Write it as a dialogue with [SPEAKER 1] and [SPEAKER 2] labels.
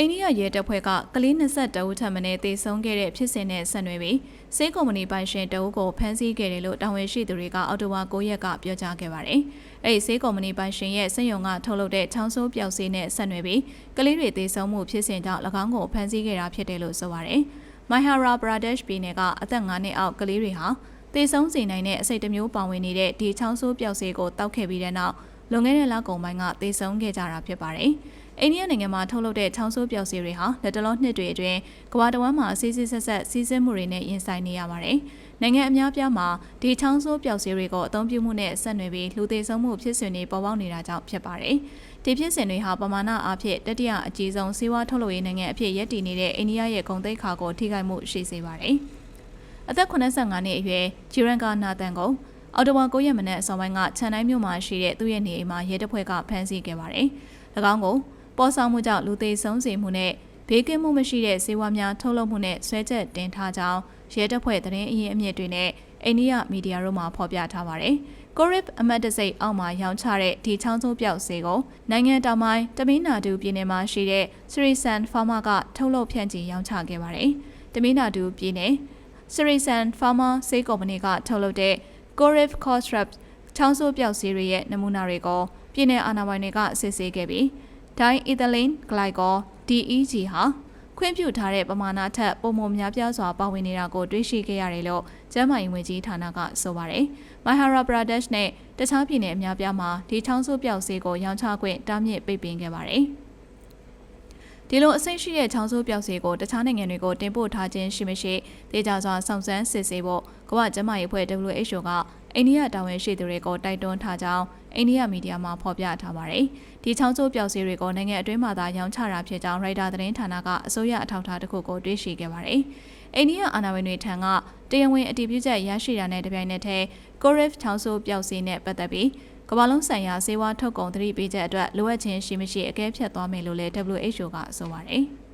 [SPEAKER 1] အိန္ဒိယရဲတပ်ဖွဲ့ကကလေး22ဦးထပ်မံတေဆုံးခဲ့တဲ့ဖြစ်စဉ်နဲ့ဆက်နွယ်ပြီးစေးကုမ္ပဏီပိုင်ရှင်တအုပ်ကိုဖမ်းဆီးခဲ့တယ်လို့တာဝန်ရှိသူတွေကအော်တိုဝါ9ရက်ကပြောကြားခဲ့ပါတယ်။အဲဒီစေးကုမ္ပဏီပိုင်ရှင်ရဲ့စက်ရုံကထုတ်လုပ်တဲ့ချောင်းဆိုးပျောက်ဆေးနဲ့ဆက်နွယ်ပြီးကလေးတွေတေဆုံးမှုဖြစ်စဉ်ကြောင့်၎င်းကိုဖမ်းဆီးခဲ့တာဖြစ်တယ်လို့ဆိုပါတယ်။ Mahara Pradesh ပြည်နယ်ကအသက်9နှစ်အောက်ကလေးတွေဟာတေဆုံးစေနိုင်တဲ့အစိတ်တစ်မျိုးပါဝင်နေတဲ့ဒီချောင်းဆိုးပျောက်ဆေးကိုတောက်ခဲ့ပြီးတဲ့နောက်လွန်ခဲ့တဲ့လကုန်ပိုင်းကတေဆုံးခဲ့ကြတာဖြစ်ပါတယ်။ အိန္ဒိယနိုင်ငံမှာထုတ်လုပ်တဲ့ချောင်းဆိုးပျောက်စီတွေဟာလက်တလုံးနှစ်တွေအတွင်းကမ္ဘာတစ်ဝန်းမှာစီးစီးဆက်ဆက်စီးဆင်းမှုတွေနဲ့ရင်ဆိုင်နေရပါတယ်။နိုင်ငံအများပြားမှာဒီချောင်းဆိုးပျောက်စီတွေကိုအသုံးပြုမှုနဲ့ဆက်နွယ်ပြီးလူသေးဆုံးမှုဖြစ်စဉ်တွေပေါ်ပေါက်နေတာကြောင့်ဖြစ်ပါတယ်။ဒီဖြစ်စဉ်တွေဟာပမာဏအဖြစ်တတိယအကြီးဆုံးစီးပွားထုတ်လုပ်ရေးနိုင်ငံအဖြစ်ရည်တည်နေတဲ့အိန္ဒိယရဲ့ဂုဏ်သိက္ခာကိုထိခိုက်မှုရှိစေပါတယ်။အသက်85နှစ်အရွယ်ဂျီရန်ကာနာတန်ကိုအော်တိုဝါ9ရက်မနေ့အစောပိုင်းကခြံတိုင်းမြို့မှာရှိတဲ့သူ့ရဲ့နေအိမ်မှာရဲတပ်ဖွဲ့ကဖမ်းဆီးခဲ့ပါတယ်။၎င်းကို ပေါ်ဆောင်မှုကြောင့်လူသေးဆုံးစေမှုနဲ့ဘေးကင်းမှုမရှိတဲ့စေဝါများထုတ်လုပ်မှုနဲ့ဆွဲချက်တင်ထားကြောင်းရဲတပ်ဖွဲ့သတင်းအရင်းအမြစ်တွေနဲ့အိန္ဒိယမီဒီယာတို့မှဖော်ပြထားပါတယ်။ကိုရစ်အမတ်တစိတ်အောက်မှာရောင်းချတဲ့ဒီချောင်းစိုးပြောက်စေကိုနိုင်ငံတောင်ပိုင်းတမင်းနာဒူပြည်နယ်မှာရှိတဲ့စရီဆန်ဖာမာကထုတ်လုပ်ဖြန့်ချီရောင်းချခဲ့ပါတယ်။တမင်းနာဒူပြည်နယ်စရီဆန်ဖာမာစေးကုမ္ပဏီကထုတ်လုပ်တဲ့ Corif Costrap ချောင်းစိုးပြောက်စေးရဲ့နမူနာတွေကိုပြည်내အာဏာပိုင်တွေကစစ်ဆေးခဲ့ပြီး ဒိုင်အီသလင်းဂလိုက်ကော DEG ဟာခွင့်ပြုထားတဲ့ပမာဏထက်ပုံမများပြားစွာပါဝင်နေတာကိုတွေ့ရှိခဲ့ရတယ်လို့ကျန်းမာရေးဝန်ကြီးဌာနကဆိုပါတယ်။ Mahara Pradesh နဲ့တခြားပြည်နယ်အများပြားမှာဒီချောင်းဆိုးပြောက်ဆေးကိုရောင်းချခွင့်တားမြစ်ပိတ်ပင်ခဲ့ပါတယ်။ဒီလိုအဆင့်ရှိတဲ့ချောင်းဆိုးပြောက်ဆေးကိုတခြားနိုင်ငံတွေကိုတင်ပို့ထားခြင်းရှိမရှိဒေသစွာစောင့်စမ်းစစ်ဆေးဖို့ကမ္ဘာ့ကျန်းမာရေးအဖွဲ့ WHO က အိန္ဒိယတာဝန်ရှိသူတွေကိုတိုက်တွန်းထားကြောင်းအိန္ဒိယမီဒီယာမှာဖော်ပြထားပါတယ်။ဒီချောင်းကျိုးပျောက်ဆေးတွေကိုနိုင်ငံအတွင်းမှာသာရောင်းချတာဖြစ်ကြောင်းရိုက်တာသတင်းဌာနကအစိုးရအထောက်အထားတစ်ခုကိုတွေ့ရှိခဲ့ပါတယ်။အိန္ဒိယအာဏာပိုင်တွေထံကတရားဝင်အတည်ပြုချက်ရရှိတာနဲ့တပြိုင်နက်တည်း Corif ချောင်းဆိုးပျောက်ဆေးနဲ့ပတ်သက်ပြီးကမ္ဘာလုံးဆိုင်ရာဆေးဝါးထုတ်ကုန်သတိပေးချက်အတွက်လိုအပ်ခြင်းရှိမရှိအကဲဖြတ်သွားမယ်လို့လည်း WHO ကဆိုပါတယ်။